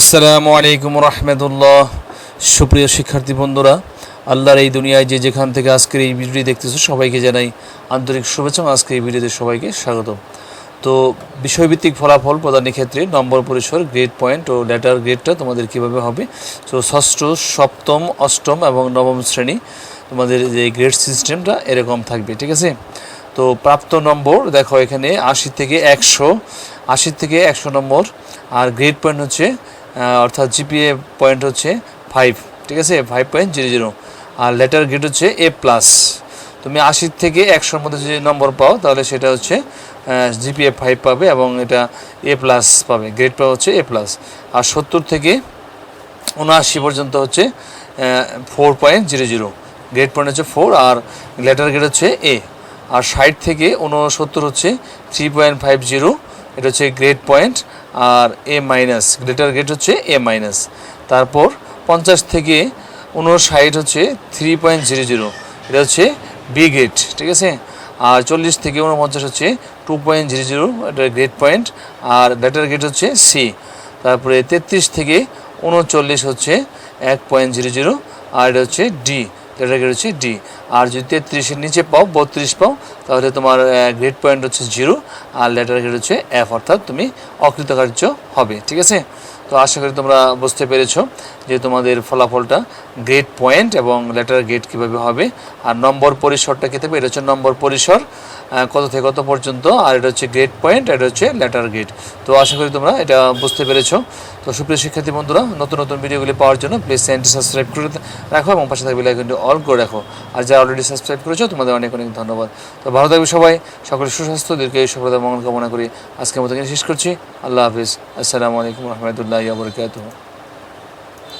আসসালামু আলাইকুম রহমতুল্লাহ। সুপ্রিয় শিক্ষার্থী বন্ধুরা, আল্লাহর এই দুনিয়ায় যে যেখান থেকে আজকের এই ভিডিওটি দেখতেছো সবাইকে জানাই আন্তরিক শুভেচ্ছা আজকে এই ভিডিওতে সবাইকে স্বাগত। তো বিষয়ভিত্তিক ফলাফল প্রদানের ক্ষেত্রে নম্বর পরিসর, গ্রেড পয়েন্ট ও লেটার গ্রেডটা তোমাদের কীভাবে হবে? তো ষষ্ঠ, সপ্তম, অষ্টম এবং নবম শ্রেণি তোমাদের যে গ্রেড সিস্টেমটা এরকম থাকবে, ঠিক আছে? তো প্রাপ্ত নম্বর দেখো এখানে আশি থেকে একশো, আশি থেকে একশো নম্বর আর গ্রেড পয়েন্ট হচ্ছে অর্থাৎ জিপিএ পয়েন্ট হচ্ছে ফাইভ ঠিক আছে? ফাইভ পয়েন্ট জিরো জিরো আর লেটার গ্রেড হচ্ছে এ প্লাস তুমি আশি থেকে একশোর মধ্যে যদি নম্বর পাও, তাহলে সেটা হচ্ছে জিপিএ ফাইভ পাবে এবং এটা এ প্লাস পাবে। গ্রেড পাওয়া হচ্ছে এ প্লাস আর সত্তর থেকে উনআশি পর্যন্ত হচ্ছে four point zero zero grade point হচ্ছে ফোর আর লেটার গ্রেড হচ্ছে এ আর ষাট থেকে উনসত্তর হচ্ছে থ্রি পয়েন্ট ফাইভ জিরো এটা হচ্ছে গ্রেড পয়েন্ট আর এ মাইনাস গ্রেটার গ্রেড হচ্ছে এ মাইনাস তারপর পঞ্চাশ থেকে উনষাট হচ্ছে থ্রি পয়েন্ট জিরো জিরো এটা হচ্ছে বি গ্রেড ঠিক আছে? আর চল্লিশ থেকে উনপঞ্চাশ হচ্ছে টু পয়েন্ট জিরো জিরো এটা গ্রেড পয়েন্ট আর লেটার গ্রেড হচ্ছে সি তারপরে তেত্রিশ থেকে উনচল্লিশ হচ্ছে এক পয়েন্ট জিরো জিরো আর এটা হচ্ছে ডি লেটার রয়েছে? ডি আর যদি তেত্রিশের নিচে পাও, বত্রিশ পাও, তাহলে তোমার গ্রেড পয়েন্ট হচ্ছে জিরো আর লেটার গ্রেড হচ্ছে এফ অর্থাৎ তুমি অকৃতকার্য হবে, ঠিক আছে? তো আশা করি তোমরা বুঝতে পেরেছ যে তোমাদের ফলাফলটা গ্রেড পয়েন্ট এবং লেটার গ্রেড কীভাবে হবে, আর নম্বর পরিসরটা কী থাকবে? এটা হচ্ছে নম্বর পরিসর। কত থেকে কত পর্যন্ত, আর এটা হচ্ছে গ্রেড পয়েন্ট এটা হচ্ছে লেটার গ্রেড তো আশা করি তোমরা এটা বুঝতে পেরেছ। তো সুপ্রিয় শিক্ষার্থী বন্ধুরা, নতুন নতুন ভিডিওগুলি পাওয়ার জন্য প্লিজ চ্যানেলটি সাবস্ক্রাইব করে রাখো এবং পাশে থাকবে লাইকনটি অল করে রাখো। আর যারা অলরেডি সাবস্ক্রাইব করেছ, তোমাদের অনেক অনেক ধন্যবাদ। তো ভালো থাকবে সবাই সকলের সুস্বাস্থ্য, দীর্ঘ সফলতা মঙ্গল কামনা করি। আজকের মতো শেষ করছি। আল্লাহ হাফিজ। আসসালামু আলাইকুম রহমতুল্লাহ বরকাতুহ।